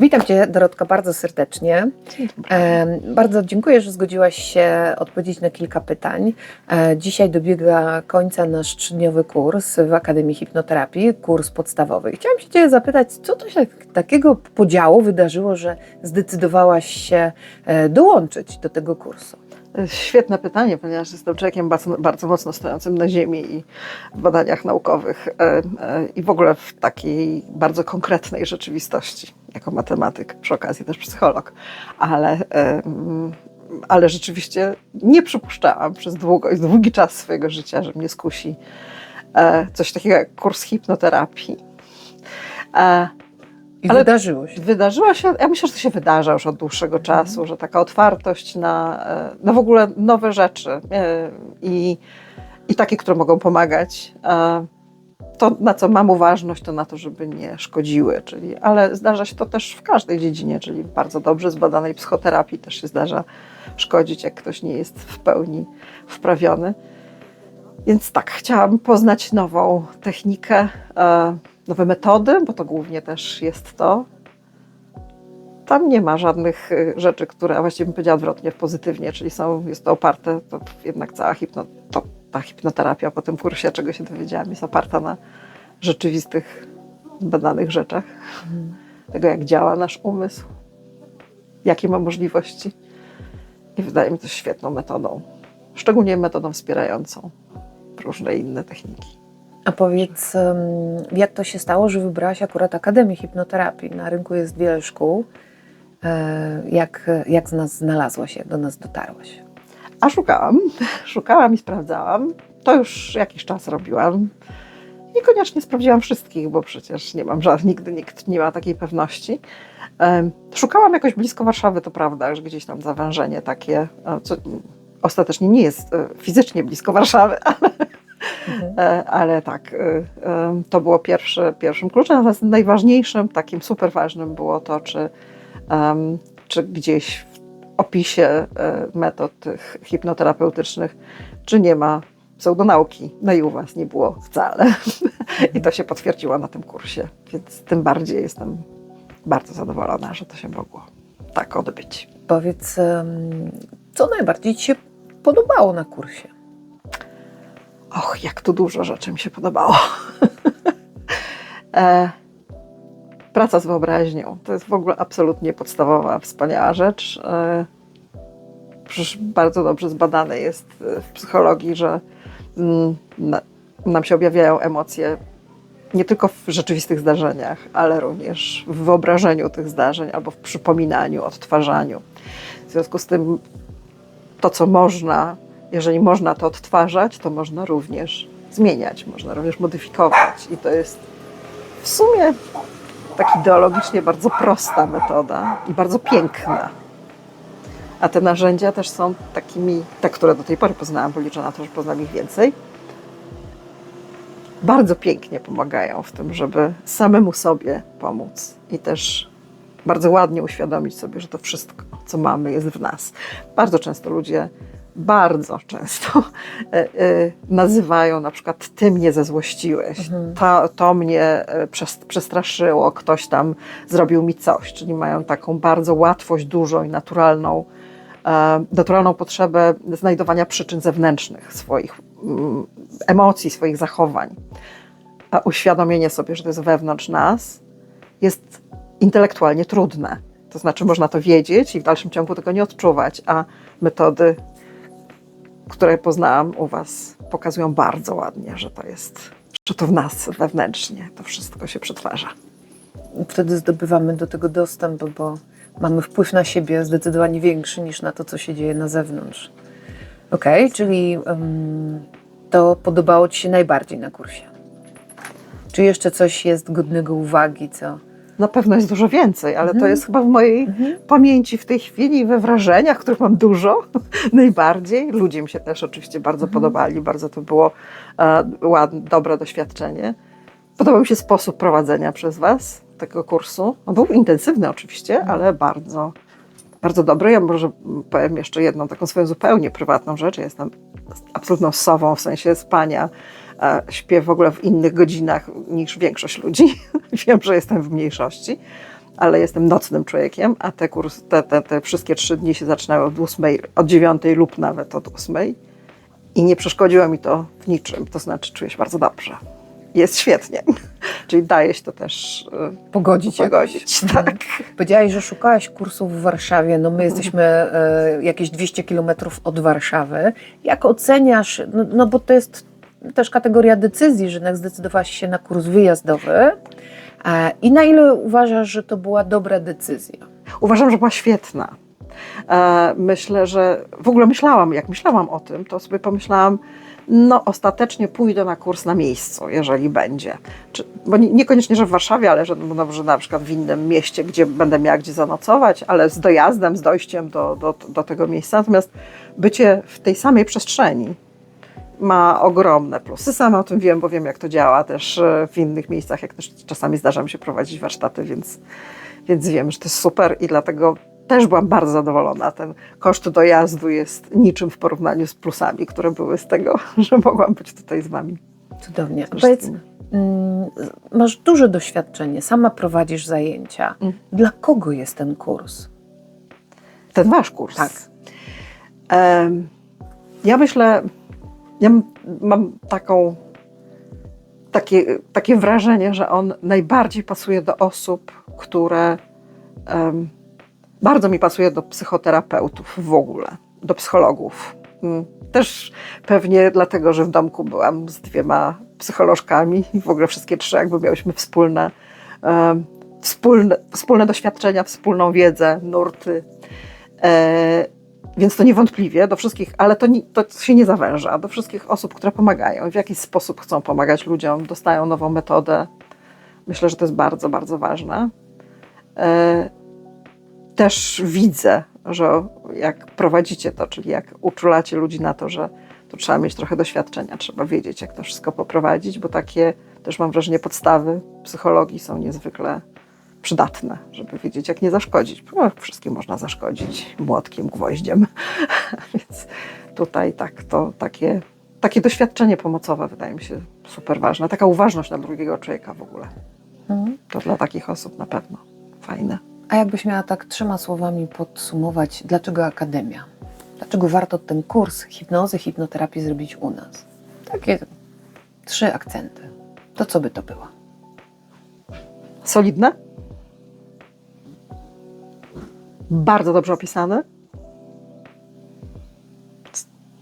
Witam Cię, Dorotka, bardzo serdecznie. Bardzo dziękuję, że zgodziłaś się odpowiedzieć na kilka pytań. E, dzisiaj dobiega końca nasz trzydniowy kurs w Akademii Hipnoterapii, kurs podstawowy. Chciałam się Cię zapytać, co to się takiego podziału wydarzyło, że zdecydowałaś się e, dołączyć do tego kursu? Świetne pytanie, ponieważ jestem człowiekiem bardzo, bardzo mocno stojącym na ziemi i w badaniach naukowych e, e, i w ogóle w takiej bardzo konkretnej rzeczywistości, jako matematyk, przy okazji też psycholog. Ale, ale rzeczywiście nie przypuszczałam przez długo długi czas swojego życia, że mnie skusi e, coś takiego jak kurs hipnoterapii. I Ale- wydarzyło się. Wydarzyła się, ja myślę, że to się wydarza już od dłuższego czasu, że taka otwartość na, e, na w ogóle nowe rzeczy e, i, i takie, które mogą pomagać. e, To, na co mam uważność, to na to, żeby nie szkodziły. Czyli, ale zdarza się to też w każdej dziedzinie, czyli bardzo dobrze zbadanej psychoterapii też się zdarza szkodzić, jak ktoś nie jest w pełni wprawiony. Więc tak, chciałam poznać nową technikę, nowe metody, bo to głównie też jest to. Tam nie ma żadnych y, rzeczy, które, a właściwie bym powiedziała odwrotnie, pozytywnie, czyli są, jest to oparte, to jednak cała hipno, to, ta hipnoterapia po tym kursie, czego się dowiedziałam, jest oparta na rzeczywistych, badanych rzeczach. Tego, jak działa nasz umysł, jakie ma możliwości. I wydaje mi to świetną metodą. Szczególnie metodą wspierającą różne inne techniki. A powiedz, jak to się stało, że wybrałaś akurat Akademię Hipnoterapii? Na rynku jest wiele szkół. E, Jak, jak z nas znalazłaś, jak do nas dotarłaś? A szukałam, szukałam i sprawdzałam. To już jakiś czas robiłam. Niekoniecznie sprawdziłam wszystkich, bo przecież nie mam żadnych, nigdy nikt nie ma takiej pewności. Szukałam jakoś blisko Warszawy, to prawda, że gdzieś tam zawężenie takie, co ostatecznie nie jest e, fizycznie blisko Warszawy, ale, e, ale tak, e, e, to było pierwsze, pierwszym kluczem. Natomiast najważniejszym, takim super ważnym było to, czy, czy gdzieś w opisie metod hipnoterapeutycznych, czy nie ma pseudonauki. No i u Was nie było wcale. I to się potwierdziło na tym kursie, więc tym bardziej jestem bardzo zadowolona, że to się mogło tak odbyć. Powiedz, co najbardziej Ci się podobało na kursie? Och, jak tu dużo rzeczy mi się podobało. e, praca z wyobraźnią to jest w ogóle absolutnie podstawowa, wspaniała rzecz. E, przecież bardzo dobrze zbadane jest e, w psychologii, że mm, na, nam się objawiają emocje nie tylko w rzeczywistych zdarzeniach, ale również w wyobrażeniu tych zdarzeń albo w przypominaniu, odtwarzaniu. W związku z tym to, co można, jeżeli można to odtwarzać, to można również zmieniać, można również modyfikować. I to jest w sumie tak ideologicznie bardzo prosta metoda i bardzo piękna. A te narzędzia też są takimi, te, które do tej pory poznałam, bo liczę na to, że poznam ich więcej, bardzo pięknie pomagają w tym, żeby samemu sobie pomóc i też bardzo ładnie uświadomić sobie, że to wszystko, co mamy, jest w nas. Bardzo często ludzie, bardzo często e, e, nazywają na przykład ty mnie zezłościłeś, to, to mnie e, przes- przestraszyło, ktoś tam zrobił mi coś, czyli mają taką bardzo łatwość, dużą i naturalną, naturalną potrzebę znajdowania przyczyn zewnętrznych swoich mm, emocji, swoich zachowań. A uświadomienie sobie, że to jest wewnątrz nas, jest intelektualnie trudne. To znaczy, można to wiedzieć i w dalszym ciągu tego nie odczuwać, a metody, które poznałam u Was, pokazują bardzo ładnie, że to jest, że to w nas wewnętrznie to wszystko się przetwarza. Wtedy zdobywamy do tego dostęp, bo mamy wpływ na siebie zdecydowanie większy niż na to, co się dzieje na zewnątrz. Okej, czyli em, to podobało Ci się najbardziej na kursie. Czy jeszcze coś jest godnego uwagi, co... Na pewno jest dużo więcej, ale to jest chyba w mojej pamięci w tej chwili i we wrażeniach, których mam dużo, najbardziej. Ludzie mi się też oczywiście bardzo podobali, bardzo to było e, ładne, dobre doświadczenie. Podobał mi się sposób prowadzenia przez Was tego kursu. On był intensywny oczywiście, ale bardzo, bardzo dobry. Ja może powiem jeszcze jedną taką swoją zupełnie prywatną rzecz. Ja jestem absolutną sową w sensie spania. E, Śpię w ogóle w innych godzinach niż większość ludzi. Wiem, że jestem w mniejszości. ale jestem nocnym człowiekiem, a te, kurs, te, te, te wszystkie trzy dni się zaczynały od ósmej, od dziewiątej lub nawet od ósmej i nie przeszkodziło mi to w niczym, to znaczy czuję się bardzo dobrze. Jest świetnie, czyli daje się to też Pogodzić. pogodzić. Tak. Powiedziałaś, że szukałaś kursów w Warszawie. No my jesteśmy e, jakieś 200 kilometrów od Warszawy. Jak oceniasz, no, no bo to jest też kategoria decyzji, że jednak zdecydowałaś się na kurs wyjazdowy. E, I na ile uważasz, że to była dobra decyzja? Uważam, że była świetna. E, Myślę, że w ogóle myślałam, jak myślałam o tym, to sobie pomyślałam, no ostatecznie pójdę na kurs na miejscu, jeżeli będzie. Czy, bo nie, niekoniecznie, że w Warszawie, ale że, no, że na przykład w innym mieście, gdzie będę miała gdzie zanocować, ale z dojazdem, z dojściem do, do, do tego miejsca. Natomiast bycie w tej samej przestrzeni ma ogromne plusy. Sama o tym wiem, bo wiem, jak to działa też e, w innych miejscach, jak też czasami zdarza mi się prowadzić warsztaty, więc, więc wiem, że to jest super i dlatego też byłam bardzo zadowolona. Ten koszt dojazdu jest niczym w porównaniu z plusami, które były z tego, że mogłam być tutaj z Wami. Cudownie. Powiedz, mm, masz duże doświadczenie, sama prowadzisz zajęcia. Mm. Dla kogo jest ten kurs? Ten Wasz kurs. Tak. Em, ja myślę, ja mam taką, takie, takie wrażenie, że on najbardziej pasuje do osób, które em, bardzo mi pasuje do psychoterapeutów w ogóle, do psychologów. Mm, Też pewnie dlatego, że w domku byłam z dwiema psycholożkami i w ogóle wszystkie trzy jakby miałyśmy wspólne, em, wspólne, wspólne doświadczenia, wspólną wiedzę, nurty. E, więc to niewątpliwie do wszystkich, ale to, nie, to się nie zawęża, do wszystkich osób, które pomagają, w jakiś sposób chcą pomagać ludziom, dostają nową metodę. Myślę, że to jest bardzo, bardzo ważne. E, Też widzę, że jak prowadzicie to, czyli jak uczulacie ludzi na to, że tu trzeba mieć trochę doświadczenia, trzeba wiedzieć, jak to wszystko poprowadzić, bo takie też mam wrażenie podstawy psychologii są niezwykle przydatne, żeby wiedzieć, jak nie zaszkodzić. No, wszystkim można zaszkodzić młotkiem, gwoździem. Więc tutaj tak, to takie, takie doświadczenie pomocowe wydaje mi się super ważne. Taka uważność na drugiego człowieka w ogóle. Mhm. To dla takich osób na pewno fajne. A jakbyś miała tak trzema słowami podsumować, dlaczego Akademia? Dlaczego warto ten kurs hipnozy, hipnoterapii zrobić u nas? Takie trzy akcenty. To co by to było? Solidne. Bardzo dobrze opisane.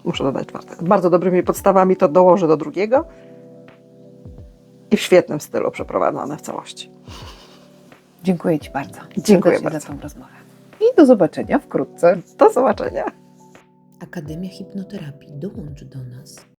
Muszę dodać czwarte. Bardzo dobrymi podstawami to dołożę do drugiego. I w świetnym stylu przeprowadzone w całości. Dziękuję Ci bardzo. Dziękuję bardzo. za tą rozmowę. I do zobaczenia wkrótce. Do zobaczenia. Akademia Hipnoterapii dołącz do nas